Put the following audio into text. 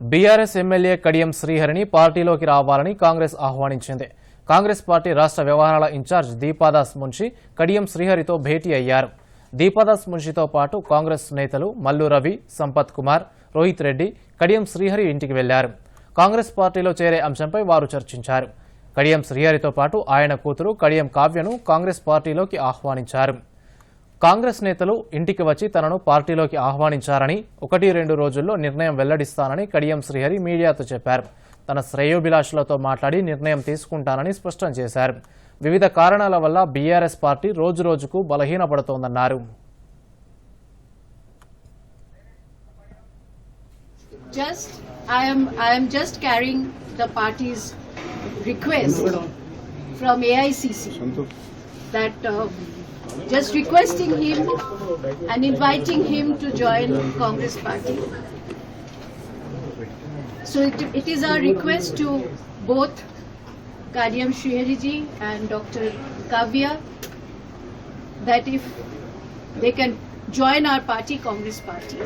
BRS MLA Kadiyam శ్రీహరిని పార్టీలోకి రావాలని కాంగ్రెస్ ఆహ్వానించింది. కాంగ్రెస్ పార్టీ రాష్ట్ర వ్యవహారాల ఇన్ఛార్జ్ దీపాదాస్ మున్షి కడియం శ్రీహరితో భేటీ అయ్యారు. దీపాదాస్ మున్షితో పాటు కాంగ్రెస్ నేతలు మల్లు రవి సంపత్ కుమార్ రోహిత్ రెడ్డి కడియం శ్రీహరి ఇంటికి వెళ్ళారు. కాంగ్రెస్ పార్టీలో చేరే అంశంపై వారు చర్చించారు. కడియం శ్రీహరితో పాటు ఆయన కూతురు కడియం కావ్యను కాంగ్రెస్ పార్టీలోకి ఆహ్వానించారు. కాంగ్రెస్ నేతలు ఇంటికి వచ్చి తనను పార్టీలోకి ఆహ్వానించారని ఒకటి రెండు రోజుల్లో నిర్ణయం వెల్లడిస్తానని కడియం శ్రీహరి మీడియాతో చెప్పారు. తన శ్రేయోభిలాషులతో మాట్లాడి నిర్ణయం తీసుకుంటానని స్పష్టం చేశారు. వివిధ కారణాల వల్ల బీఆర్ఎస్ పార్టీ రోజురోజుకు బలహీనపడుతోందన్నారు. Just I am I am just carrying the party's request from AICC that uh, just requesting him and inviting him to join Congress party. So it, it is our request to both Karyam Srihariji and Dr. Kavya that if they can join our party, Congress party.